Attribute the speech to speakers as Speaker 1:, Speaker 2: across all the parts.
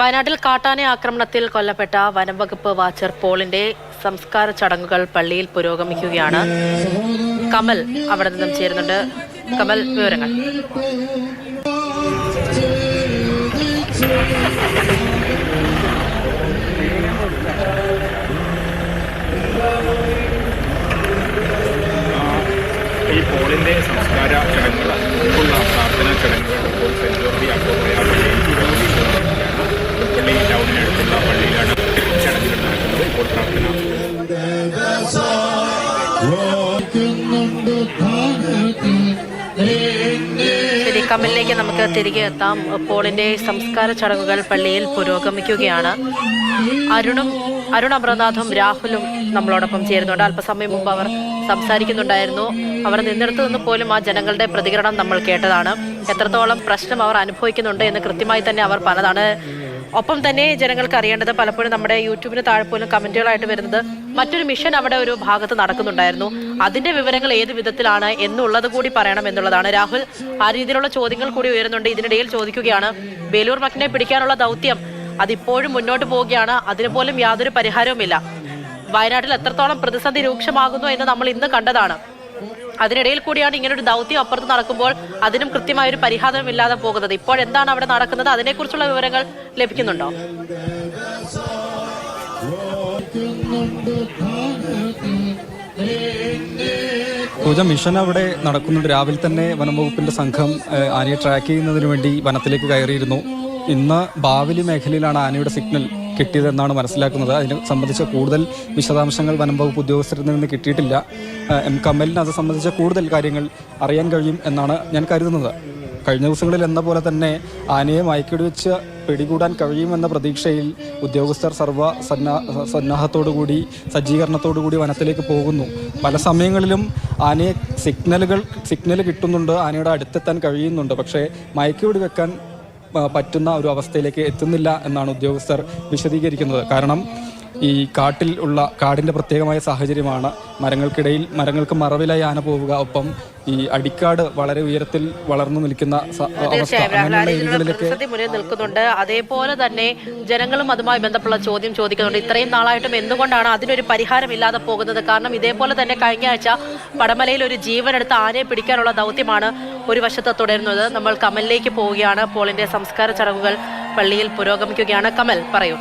Speaker 1: വയനാട്ടിൽ കാട്ടാന ആക്രമണത്തിൽ കൊല്ലപ്പെട്ട വനംവകുപ്പ് വാച്ചർ പോളിന്റെ സംസ്കാര ചടങ്ങുകൾ പള്ളിയിൽ പുരോഗമിക്കുകയാണ്. കമൽ അവിടെ നിന്നും ചേരുന്നുണ്ട്. കമൽ വിവരങ്ങൾ. ശരി കമലിലേക്ക് നമുക്ക് തിരികെ എത്താം. പോളിന്റെ സംസ്കാര ചടങ്ങുകൾ പള്ളിയിൽ പുരോഗമിക്കുകയാണ്. അരുണും അരുൺ രാഹുലും നമ്മളോടൊപ്പം ചേരുന്നുണ്ട്. അല്പസമയം മുമ്പ് അവർ സംസാരിക്കുന്നുണ്ടായിരുന്നു. അവർ നിന്നിടത്ത് നിന്ന് പോലും ആ ജനങ്ങളുടെ പ്രതികരണം നമ്മൾ കേട്ടതാണ്. എത്രത്തോളം പ്രശ്നം അവർ അനുഭവിക്കുന്നുണ്ട് എന്ന് കൃത്യമായി തന്നെ അവർ പറഞ്ഞതാണ്. ഒപ്പം തന്നെ ജനങ്ങൾക്ക് അറിയേണ്ടത് പലപ്പോഴും നമ്മുടെ യൂട്യൂബിന് താഴെ പോലും കമന്റുകളായിട്ട് വരുന്നത് മറ്റൊരു മിഷൻ അവിടെ ഒരു ഭാഗത്ത് നടക്കുന്നുണ്ടായിരുന്നു. അതിന്റെ വിവരങ്ങൾ ഏത് വിധത്തിലാണ് എന്നുള്ളത് കൂടി പറയണം എന്നുള്ളതാണ്. രാഹുൽ ആ രീതിയിലുള്ള ചോദ്യങ്ങൾ കൂടി ഉയരുന്നുണ്ട്. ഇതിനിടയിൽ ചോദിക്കുകയാണ് ബേലൂർ മക്കിനെ പിടിക്കാനുള്ള ദൗത്യം അതിപ്പോഴും മുന്നോട്ട് പോവുകയാണ്. അതിനു പോലും യാതൊരു പരിഹാരവുമില്ല. വയനാട്ടിൽ എത്രത്തോളം പ്രതിസന്ധി രൂക്ഷമാകുന്നു എന്ന് നമ്മൾ ഇന്ന് കണ്ടതാണ്. അതിനിടയിൽ കൂടിയാണ് ഇങ്ങനൊരു ദൗത്യം അപ്പുറത്ത് നടക്കുമ്പോൾ അതിനും കൃത്യമായ ഒരു പരിഹാരം ഇല്ലാതെ പോകുന്നത്. ഇപ്പോൾ എന്താണ് അവിടെ നടക്കുന്നത്? അതിനെക്കുറിച്ചുള്ള വിവരങ്ങൾ ലഭിക്കുന്നുണ്ടോ?
Speaker 2: പൂജ മിഷൻ അവിടെ നടക്കുന്നുണ്ട് രാവിലെ തന്നെ വനം വകുപ്പിന്റെ സംഘം ആനയെ ട്രാക്ക് ചെയ്യുന്നതിന് വേണ്ടി വനത്തിലേക്ക് കയറിയിരുന്നു. ഇന്ന് ബാവലി മേഖലയിലാണ് ആനയുടെ സിഗ്നൽ കിട്ടിയതെന്നാണ് മനസ്സിലാക്കുന്നത്. അതിനെ സംബന്ധിച്ച കൂടുതൽ വിശദാംശങ്ങൾ വനം വകുപ്പ് ഉദ്യോഗസ്ഥരിൽ നിന്ന് കിട്ടിയിട്ടില്ല. എം കമലിന് അത് സംബന്ധിച്ച കൂടുതൽ കാര്യങ്ങൾ അറിയാൻ കഴിയും എന്നാണ് ഞാൻ കരുതുന്നത്. കഴിഞ്ഞ ദിവസങ്ങളിൽ എന്ന പോലെ തന്നെ ആനയെ മയക്കിടി വെച്ച് പിടികൂടാൻ കഴിയുമെന്ന പ്രതീക്ഷയിൽ ഉദ്യോഗസ്ഥർ സർവ സന്നാ സന്നാഹത്തോടുകൂടി സജ്ജീകരണത്തോടുകൂടി വനത്തിലേക്ക് പോകുന്നു. പല സമയങ്ങളിലും ആനയെ സിഗ്നലുകൾ സിഗ്നൽ കിട്ടുന്നുണ്ട് ആനയുടെ അടുത്തെത്താൻ കഴിയുന്നുണ്ട്. പക്ഷേ മയക്കിവിടി വെക്കാൻ പറ്റുന്ന ഒരു അവസ്ഥയിലേക്ക് എത്തുന്നില്ല എന്നാണ് ഉദ്യോഗസ്ഥർ വിശദീകരിക്കുന്നത്. കാരണം ഈ കാട്ടിൽ ഉള്ള കാടിന്റെ പ്രത്യേകമായ സാഹചര്യമാണ്. മരങ്ങൾക്കിടയിൽ മരങ്ങൾക്ക് മറവിലായി ആന പോവുക. ഒപ്പം ഈ അടിക്കാട് വളരെ ഉയരത്തിൽ വളർന്നു നിൽക്കുന്ന
Speaker 1: നിൽക്കുന്നുണ്ട്. അതേപോലെ തന്നെ ജനങ്ങളും അതുമായി ബന്ധപ്പെട്ട ചോദ്യം ചോദിക്കുന്നുണ്ട്. ഇത്രയും നാളായിട്ടും എന്തുകൊണ്ടാണ് അതിനൊരു പരിഹാരം ഇല്ലാതെ പോകുന്നത്? കാരണം ഇതേപോലെ തന്നെ കഴിഞ്ഞ ആഴ്ച പടമലയിൽ ഒരു ജീവനെടുത്ത് ആനയെ പിടിക്കാനുള്ള ദൗത്യമാണ് ഒരു വശത്ത് തുടരുന്നത്. നമ്മൾ കമലിലേക്ക് പോവുകയാണ്. പോളിന്റെ സംസ്കാര ചടങ്ങുകൾ പള്ളിയിൽ പുരോഗമിക്കുകയാണ് കമൽ പറയൂ.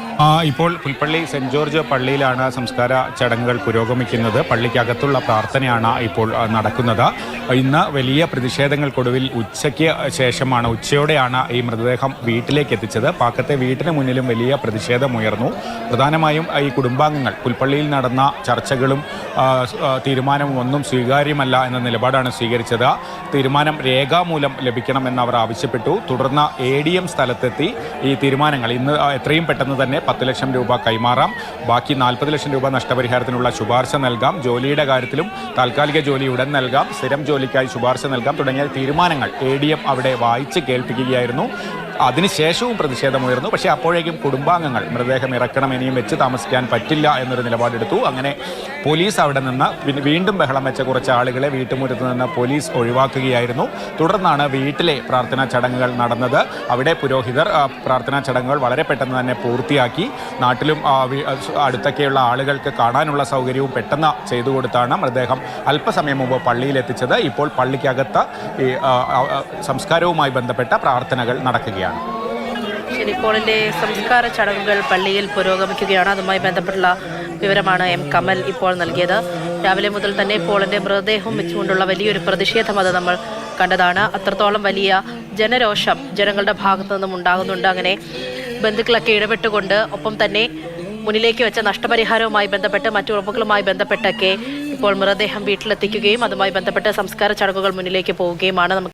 Speaker 3: ഇപ്പോൾ പുൽപ്പള്ളി സെന്റ് ജോർജ് പള്ളിയിലാണ് സംസ്കാര ചടങ്ങുകൾ പുരോഗമിക്കുന്നത്. പള്ളിക്കകത്തുള്ള പ്രാർത്ഥനയാണ് ഇപ്പോൾ നടക്കുന്നത്. ഇന്ന് വലിയ പ്രതിഷേധങ്ങൾക്കൊടുവിൽ ഉച്ചയ്ക്ക് ശേഷമാണ് ഉച്ചയോടെയാണ് ഈ മൃതദേഹം വീട്ടിലേക്ക് എത്തിച്ചത്. പാക്കത്തെ വീട്ടിന് മുന്നിലും വലിയ പ്രതിഷേധമുയർന്നു. പ്രധാനമായും ഈ കുടുംബാംഗങ്ങൾ പുൽപ്പള്ളിയിൽ നടന്ന ചർച്ചകളും തീരുമാനവും ഒന്നും സ്വീകാര്യമല്ല എന്ന നിലപാടാണ് സ്വീകരിച്ചത്. തീരുമാനം രേഖാമൂലം ലഭിക്കണമെന്ന് അവർ ആവശ്യപ്പെട്ടു. തുടർന്ന് എ ഡി എം സ്ഥലത്തെത്തി ഈ തീരുമാനങ്ങൾ ഇന്ന് എത്രയും പെട്ടെന്ന് തന്നെ പത്ത് ലക്ഷം രൂപ കൈമാറാം. ബാക്കി നാൽപ്പത് ലക്ഷം രൂപ നഷ്ടപരിഹാരത്തിനുള്ള ശുപാർശ നൽകാം. ജോലിയുടെ കാര്യത്തിലും താൽക്കാലിക ജോലി ഉടൻ നൽകാം. സ്ഥിരം ജോലിക്കായി ശുപാർശ നൽകാം. തുടങ്ങിയ തീരുമാനങ്ങൾ എ അവിടെ വായിച്ച് കേൾപ്പിക്കുകയായിരുന്നു. അതിനുശേഷവും പ്രതിഷേധമുയർന്നു. പക്ഷേ അപ്പോഴേക്കും കുടുംബാംഗങ്ങൾ മൃതദേഹം ഇറക്കണം ഇനിയും വെച്ച് താമസിക്കാൻ പറ്റില്ല എന്നൊരു നിലപാടെടുത്തു. അങ്ങനെ പോലീസ് അവിടെ നിന്ന് വീണ്ടും ബഹളം വെച്ച കുറച്ച് ആളുകളെ വീട്ടുമുറ്റത്ത് നിന്ന് പോലീസ് ഒഴിവാക്കുകയായിരുന്നു. തുടർന്നാണ് വീട്ടിലെ പ്രാർത്ഥനാ ചടങ്ങുകൾ നടന്നത്. അവിടെ പുരോഹിതർ പ്രാർത്ഥനാ ചടങ്ങുകൾ വളരെ പെട്ടെന്ന് തന്നെ പൂർത്തിയാക്കി. നാട്ടിലും അടുത്തൊക്കെയുള്ള ആളുകൾക്ക് കാണാനുള്ള സൗകര്യവും പെട്ടെന്ന് ചെയ്തു കൊടുത്താണ് മൃതദേഹം അല്പസമയം മുമ്പ് പള്ളിയിലെത്തിച്ചത്. ഇപ്പോൾ പള്ളിക്കകത്ത് സംസ്കാരവുമായി ബന്ധപ്പെട്ട പ്രാർത്ഥനകൾ നടക്കുകയാണ്.
Speaker 1: പോളിന്റെ സംസ്കാര ചടങ്ങുകൾ പള്ളിയിൽ പുരോഗമിക്കുകയാണ്. അതുമായി ബന്ധപ്പെട്ടുള്ള വിവരമാണ് എം കമൽ ഇപ്പോൾ നൽകിയത്. രാവിലെ മുതൽ തന്നെ പോളിന്റെ മൃതദേഹം വെച്ചുകൊണ്ടുള്ള വലിയൊരു പ്രതിഷേധം അത് നമ്മൾ കണ്ടതാണ്. അത്രത്തോളം വലിയ ജനരോഷം ജനങ്ങളുടെ ഭാഗത്തു നിന്നും ഉണ്ടാകുന്നുണ്ട്. അങ്ങനെ ബന്ധുക്കളൊക്കെ ഇടപെട്ടുകൊണ്ട് ഒപ്പം തന്നെ മുന്നിലേക്ക് വെച്ച നഷ്ടപരിഹാരവുമായി ബന്ധപ്പെട്ട് മറ്റു ഉറപ്പുകളുമായി ബന്ധപ്പെട്ടൊക്കെ ഇപ്പോൾ മൃതദേഹം വീട്ടിലെത്തിക്കുകയും അതുമായി ബന്ധപ്പെട്ട് സംസ്കാര ചടങ്ങുകൾ മുന്നിലേക്ക് പോവുകയുമാണ്. നമുക്ക്